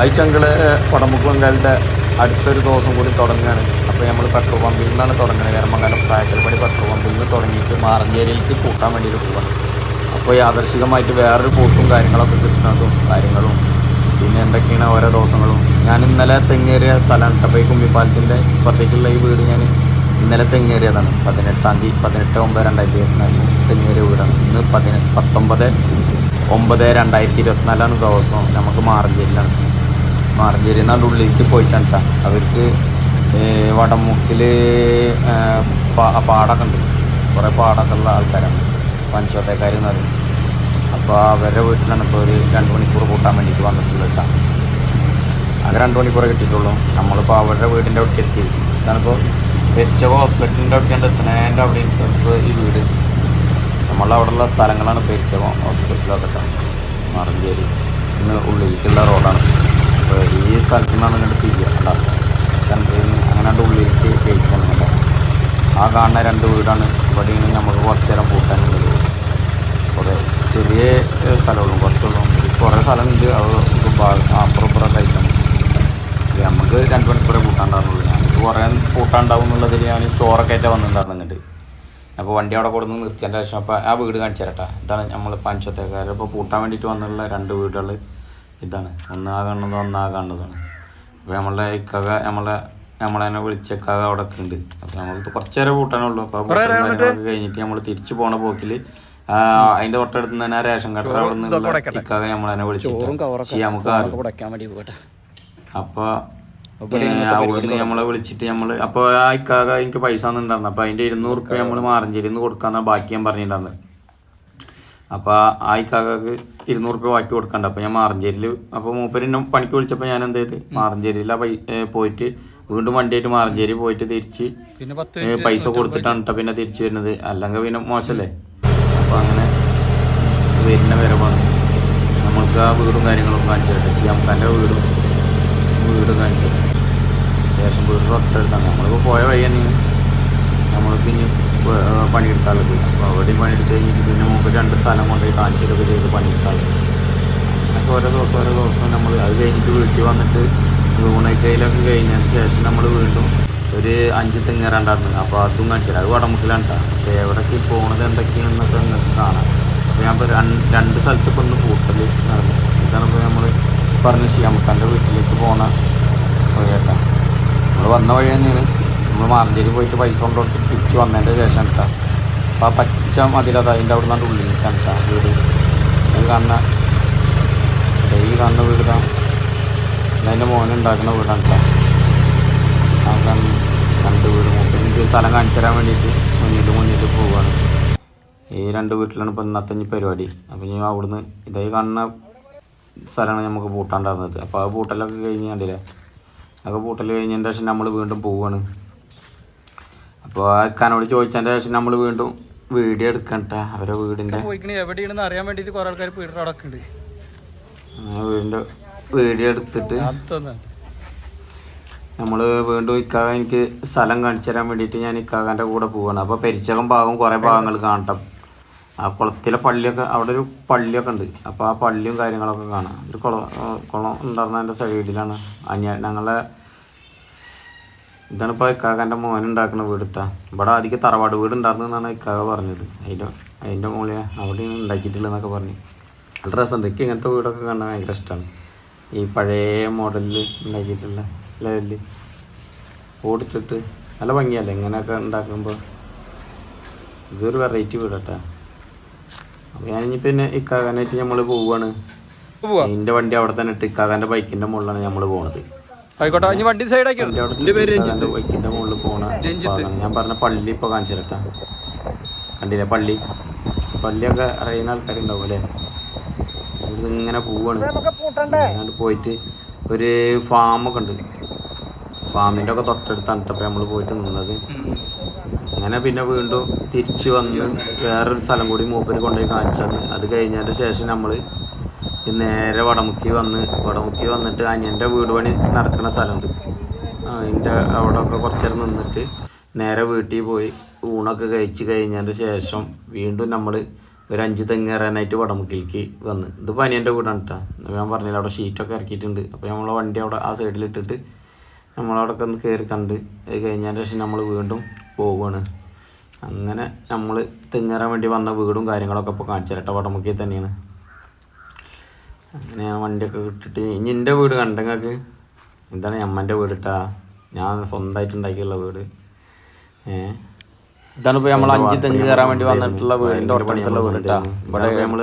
അയച്ചങ്കൾ വടമുക്ക് ബംഗാളിന്റെ അടുത്തൊരു ദിവസം കൂടി തുടങ്ങുകയാണ് അപ്പോൾ നമ്മൾ പെട്രോൾ പമ്പിൽ നിന്നാണ് തുടങ്ങുന്നത് പ്രായത്തിൽ പ്രായത്തിൽപ്പടി പെട്രോൾ പമ്പിൽ നിന്ന് തുടങ്ങിയിട്ട് മാറഞ്ചേരിയിലേക്ക് കൂട്ടാൻ വേണ്ടിയിട്ട് പോവാണ് അപ്പോൾ യാദർശികമായിട്ട് വേറൊരു കൂട്ടും കാര്യങ്ങളൊക്കെ കിട്ടുന്നതും കാര്യങ്ങളും. പിന്നെ എന്തൊക്കെയാണ് ഓരോ ദിവസങ്ങളും. ഞാൻ ഇന്നലെ തെങ്ങേറിയ സ്ഥലം ടപ്പൈ കുമ്പിപ്പാലത്തിന്റെ ഇപ്പുറത്തേക്കുള്ള ഈ വീട് ഞാൻ ഇന്നലെ തെങ്ങേറിയതാണ്. പതിനെട്ടാം തീയതി പതിനെട്ട് ഒമ്പത് രണ്ടായിരത്തി ഇരുപത്തിനാലിന് തെങ്ങേറിയ വീടാണ്. ഇന്ന് പതിനെ പത്തൊമ്പത് ഒമ്പത് രണ്ടായിരത്തി ഇരുപത്തിനാലാണ് ദിവസം നമുക്ക് മാറഞ്ചേരിയിലാണ്. മാറഞ്ചേരി എന്നാണ്ട് ഉള്ളിലേക്ക് പോയിട്ടാണ് ട്ടാ. അവർക്ക് വടമുക്കിൽ പാടൊക്കെ ഉണ്ട്. കുറേ പാടൊക്കെ ഉള്ള ആൾക്കാരാണ്. പഞ്ചോത്തേക്കാർ എന്ന് പറയും. അപ്പോൾ അവരുടെ വീട്ടിലാണ് ഇപ്പോൾ ഒരു രണ്ട് മണിക്കൂർ കൂട്ടാൻ വേണ്ടിയിട്ട് വന്നിട്ടുള്ളത് കേട്ടോ ആകെ രണ്ട് മണിക്കൂർ കിട്ടിയിട്ടുള്ളൂ. നമ്മളിപ്പോൾ അവരുടെ വീടിന്റെ അവിടേക്ക് എത്തി. ഇതാണിപ്പോൾ വെച്ചവ ഹോസ്പിറ്റലിന്റെ അവിടേക്കാണ്ട് എത്തണേന്റെ അവിടെ ഈ വീട്. നമ്മളവിടെയുള്ള സ്ഥലങ്ങളാണ് പെരിച്ചവ ഹോസ്പിറ്റലൊക്കെ കേട്ടോ മറഞ്ചേരി ഇന്ന് ഉള്ളിലേക്കുള്ള റോഡാണ്. സ്ഥലത്തു നിന്നാണ് ഇങ്ങോട്ട് തിരിയുക നിന്ന് അങ്ങനെ ഉള്ളിലേക്ക് കയറ്റാണ് കേട്ടോ ആ കാണുന്ന രണ്ട് വീടാണ്. ഇവിടെയാണ് നമുക്ക് കുറച്ച് നേരം കൂട്ടാനുള്ളത് കുറേ ചെറിയ സ്ഥലമുള്ളൂ കുറച്ചുള്ളൂ. കുറേ സ്ഥലമുണ്ട്. അത് ഇത് ഭാഗം അപ്പുറം ഇപ്പുറം കഴിക്കണം ഇത് നമുക്ക് രണ്ട് മണിക്കൂറേ കൂട്ടാണ്ടാവുള്ളൂ ഞങ്ങൾക്ക് കുറേ കൂട്ടാണ്ടാവും എന്നുള്ളതിൽ ഞാൻ ചോറൊക്കെ ആയിട്ട് വന്നിട്ടുണ്ടായിരുന്നു ഇങ്ങോട്ട് അപ്പോൾ വണ്ടി അവിടെ കൊടുന്ന് നിർത്തിയതിന്റെ ശേഷം അപ്പോൾ ആ വീട് കാണിച്ചു തരട്ടെ ഇതാണ് നമ്മൾ പഞ്ചത്തേക്കാർ അപ്പോൾ പൂട്ടാൻ വേണ്ടിയിട്ട് വന്നിട്ടുള്ള രണ്ട് വീടുകൾ ഇതാണ്. ഒന്ന് ആ കാണുന്നത് ഒന്ന് ആ കാണുന്നതാണ് അപ്പോൾ നമ്മളെ ഇക്കക നമ്മളെ നമ്മളെ തന്നെ വിളിച്ചക്കാക അവിടെ ഒക്കെ ഉണ്ട് അപ്പോൾ നമ്മൾ കുറച്ച് നേരം കൂട്ടാനുള്ളൂ അപ്പോൾ കഴിഞ്ഞിട്ട് നമ്മൾ തിരിച്ചു പോണ പോക്കിൽ അതിന്റെ തൊട്ടടുത്ത് തന്നെ ആ റേഷൻ കട്ടർ അവിടെ നിന്നുള്ള ഇക്കാക നമ്മളെന്നെ വിളിച്ചിട്ട് നമുക്ക് അപ്പോൾ അവിടുന്ന് നമ്മളെ വിളിച്ചിട്ട് നമ്മൾ അപ്പോൾ ആ ഇക്കാക എനിക്ക് പൈസ ഒന്നും ഉണ്ടായിരുന്നു അപ്പോൾ അതിന്റെ ഇരുന്നൂറ് റുപ്യ നമ്മൾ മാറഞ്ചേരിയിൽ നിന്ന് കൊടുക്കാന്നാ ബാക്കി ഞാൻ പറഞ്ഞിട്ടുണ്ടായിരുന്നത്. അപ്പോൾ ആ ഇക്കാക്ക് ഇരുന്നൂറ് രൂപ ബാക്കി കൊടുക്കണ്ട. അപ്പോൾ ഞാൻ മാറഞ്ചേരിയിൽ അപ്പോൾ മൂപ്പര് എന്നെ പണിക്ക് വിളിച്ചപ്പോൾ ഞാൻ എന്ത് ചെയ്ത്? മാറഞ്ചേരിയിൽ പോയിട്ട് വീണ്ടും വണ്ടിയായിട്ട് മാറഞ്ചേരി പോയിട്ട് തിരിച്ച് പൈസ കൊടുത്തിട്ടാണ് ട്ടോ പിന്നെ തിരിച്ചു വരുന്നത്. അല്ലെങ്കിൽ പിന്നെ മോശമല്ലേ അപ്പോൾ അങ്ങനെ വരുന്ന വരവാണ്. നമ്മൾക്ക് ആ വീടും കാര്യങ്ങളും കാണിച്ചു തരട്ടെ. സിയാംഖാന്റെ വീടും വീട് കാണിച്ചു ശേഷം വീട് തൊട്ടടുത്താണ് നമ്മളിപ്പോൾ പോയ വഴി തന്നെയാണ് നമ്മൾക്ക് ഇനി പണിയെടുക്കാനുള്ളത്. അപ്പോൾ അവിടെയും പണിയെടുത്ത് കഴിഞ്ഞിട്ട് പിന്നെ നമുക്ക് രണ്ട് സ്ഥലം കൊണ്ടുപോയി കാണിച്ചിട്ടൊക്കെ ചെയ്ത് പണിയെടുക്കാനുള്ളത്. അപ്പോൾ ഓരോ ദിവസം ഓരോ ദിവസം നമ്മൾ അത് കഴിഞ്ഞിട്ട് വീട്ടിൽ വന്നിട്ട് ഊണക്കയിലൊക്കെ കഴിഞ്ഞതിന് ശേഷം നമ്മൾ വീണ്ടും ഒരു അഞ്ച് തെങ്ങ് രണ്ടാണ് അപ്പോൾ അതും കാണിച്ചില്ല. അത് വടമുക്കിലാണ് അപ്പോൾ എവിടേക്ക് പോണത് എന്തൊക്കെയാണെന്നൊക്കെ നിങ്ങൾക്ക് കാണാം. അപ്പോൾ ഞാൻ രണ്ട് രണ്ട് സ്ഥലത്ത് ഒന്ന് കൂട്ടൽ നടന്നു. ഇതാണ് ഇപ്പോൾ നമ്മൾ പറഞ്ഞ് ഷിയാമുക്കാന്റെ വീട്ടിലേക്ക് പോണ വഴിയേട്ടാ. നമ്മൾ വന്ന വഴി തന്നെയാണ് നമ്മൾ മാറഞ്ചേരി പോയിട്ട് പൈസ കൊണ്ടുകൊടുത്ത് തിരിച്ച് വന്നതിന്റെ ശേഷം കേട്ടോ അപ്പോൾ ആ പച്ച മതിലത് അതിന്റെ അവിടെ നിന്നാണ് ഉള്ളിലേക്കാണ് കേട്ടോ വീട്. അത് കാണുന്ന ഈ കാണുന്ന വീടാണ് അതിന്റെ മോനുണ്ടാക്കുന്ന വീടാണ് കേട്ടോ ആ കാണുന്ന രണ്ട് വീട് മൂപ്പര് എനിക്ക് സ്ഥലം കാണിച്ചു തരാൻ വേണ്ടിയിട്ട് മുന്നിട്ട് മുന്നിട്ട് പോവുകയാണ് ഈ രണ്ട് വീട്ടിലാണ് ഇപ്പോൾ ഇന്നത്തെ ഇനി പരിപാടി. അപ്പോൾ ഞാൻ അവിടുന്ന് ഇതേ കാണുന്ന സ്ഥലമാണ് നമുക്ക് പൂട്ടാണ്ടായിരുന്നത് അപ്പോൾ ആ പൂട്ടലൊക്കെ കഴിഞ്ഞ് കണ്ടില്ലേ? അതൊക്കെ പൂട്ടൽ കഴിഞ്ഞതിന്റെ ശേഷം നമ്മൾ വീണ്ടും പോവുകയാണ് അപ്പോൾ ആ ഇക്കാനോട് ചോദിച്ചതിന്റെ ശേഷം നമ്മൾ വീണ്ടും വീഡിയോ എടുക്കണ്ട. അവരെ വീടിന്റെ പോയിക്കണി. എവിടെയാണെന്ന് അറിയാൻ വേണ്ടിട്ട് കുറെ ആൾക്കാർ പീഡർ അവിടെ ഉണ്ട്. വീടിന്റെ വീഡിയോ എടുത്തിട്ട് നമ്മൾ നമ്മൾ വീണ്ടും ഇക്കാക എനിക്ക് സ്ഥലം കാണിച്ചു തരാൻ വേണ്ടിയിട്ട് ഞാൻ ഇക്കാകാന്റെ കൂടെ പോവാണ്. അപ്പോൾ പെരിച്ചകം ഭാഗം കുറേ ഭാഗങ്ങൾ കാണട്ടം. ആ കുളത്തിലെ പള്ളിയൊക്കെ അവിടെ ഒരു പള്ളിയൊക്കെ ഉണ്ട്. അപ്പോൾ ആ പള്ളിയും കാര്യങ്ങളൊക്കെ കാണാം. ഒരു കുളം കുളം കുളം ഉണ്ടായിരുന്നതിന്റെ സൈഡിലാണ് അന്യ ഞങ്ങളെ ഇതാണ് ഇപ്പോൾ ഇക്കാകാന്റെ മോൻ ഉണ്ടാക്കുന്ന വീടുത്താ. ഇവിടെ ആദ്യം തറവാട് വീട് ഉണ്ടായിരുന്നു എന്നാണ് ഇക്കാക പറഞ്ഞത്. അതിന്റെ അതിന്റെ മുകളിൽ അവിടെയാണ് ഉണ്ടാക്കിയിട്ടില്ലെന്നൊക്കെ പറഞ്ഞു. നല്ല രസമുണ്ട്. എനിക്ക് ഇങ്ങനത്തെ വീടൊക്കെ കാണാൻ ഭയങ്കര ഇഷ്ടമാണ്. ഈ പഴയ മോഡലിൽ ഉണ്ടാക്കിയിട്ടുള്ള ലെവലിൽ ഓടിച്ചിട്ട് നല്ല ഭംഗിയല്ലേ ഇങ്ങനെയൊക്കെ ഉണ്ടാക്കുമ്പോൾ ഇതൊരു വെറൈറ്റി വീടട്ടാ. അപ്പോൾ ഞാൻ ഇനി പിന്നെ ഇക്കാകാനായിട്ട് നമ്മൾ പോവുകയാണ് പോവാ. എന്റെ വണ്ടി അവിടെ തന്നെ ഇട്ട് ഇക്കാകാന്റെ ബൈക്കിന്റെ മുകളിലാണ് നമ്മൾ പോണത്. ആയിക്കോട്ടെ ഇനി വണ്ടി സൈഡ് ആക്കി ഇക്കാകാന്റെ ബൈക്കിന്റെ മുകളിൽ പോണ. ഞാൻ പറഞ്ഞ പള്ളി ഇപ്പോൾ കാണിച്ചു തരട്ടാ കണ്ടില്ലേ പള്ളി? പള്ളിയൊക്കെ അറിയുന്ന ആൾക്കാരുണ്ടാവും അല്ലേ? ഇവിടുന്ന് ഇങ്ങനെ പോവാണ്. പോയിട്ട് ഒരു ഫാം ഒക്കെ ഉണ്ട്. ഫാമിന്റെ ഒക്കെ തൊട്ടടുത്താണ് അപ്പോൾ നമ്മൾ പോയിട്ട് നിന്നത്. അങ്ങനെ പിന്നെ വീണ്ടും തിരിച്ചു വന്ന് വേറൊരു സ്ഥലം കൂടി മൂപ്പര് കൊണ്ടുപോയി കാണിച്ചു അത് കഴിഞ്ഞതിന്റെ ശേഷം നമ്മൾ നേരെ വടമുക്കി വന്ന് വടമുക്കി വന്നിട്ട് അനിയന്റെ വീട് പണി നടക്കുന്ന സ്ഥലമുണ്ട്. അതിന്റെ അവിടെ ഒക്കെ കുറച്ച് നേരം നിന്നിട്ട് നേരെ വീട്ടിൽ പോയി ഊണൊക്കെ കഴിച്ച് കഴിഞ്ഞതിന് ശേഷം വീണ്ടും നമ്മൾ ഒരു അഞ്ച് തെങ്ങ് കയറാനായിട്ട് വടമുക്കിലേക്ക് വന്ന്. ഇത് പനിയന്റെ വീടാണ് കേട്ടോ ഞാൻ പറഞ്ഞില്ല അവിടെ ഷീറ്റൊക്കെ ഇറക്കിയിട്ടുണ്ട്. അപ്പോൾ നമ്മൾ വണ്ടി അവിടെ ആ സൈഡിൽ ഇട്ടിട്ട് നമ്മളവിടെ ഒന്ന് കയറി കണ്ട് അത് കഴിഞ്ഞതിന് ശേഷം നമ്മൾ വീണ്ടും പോവുകയാണ് അങ്ങനെ നമ്മൾ തെങ്ങേറാൻ വേണ്ടി വന്ന വീടും കാര്യങ്ങളൊക്കെ ഇപ്പോൾ കാണിച്ചു തരട്ടെ വടമുക്കിൽ തന്നെയാണ്. അങ്ങനെ ഞാൻ വണ്ടിയൊക്കെ കിട്ടിട്ട് ഇനി എന്റെ വീട് കണ്ടെങ്കിൽ ഇതാണ് അമ്മന്റെ വീട് ഇട്ടാ ഞാൻ സ്വന്തമായിട്ട് ഉണ്ടാക്കിയുള്ള വീട്. ഏഹ് ഇതാണ് ഇപ്പോൾ നമ്മൾ അഞ്ച് തെങ്ങ് കയറാൻ വേണ്ടി വന്നിട്ടുള്ള വീടിന്റെ തൊട്ടടുത്തുള്ള വീട്. ഇട്ടാ ഇവിടെ നമ്മൾ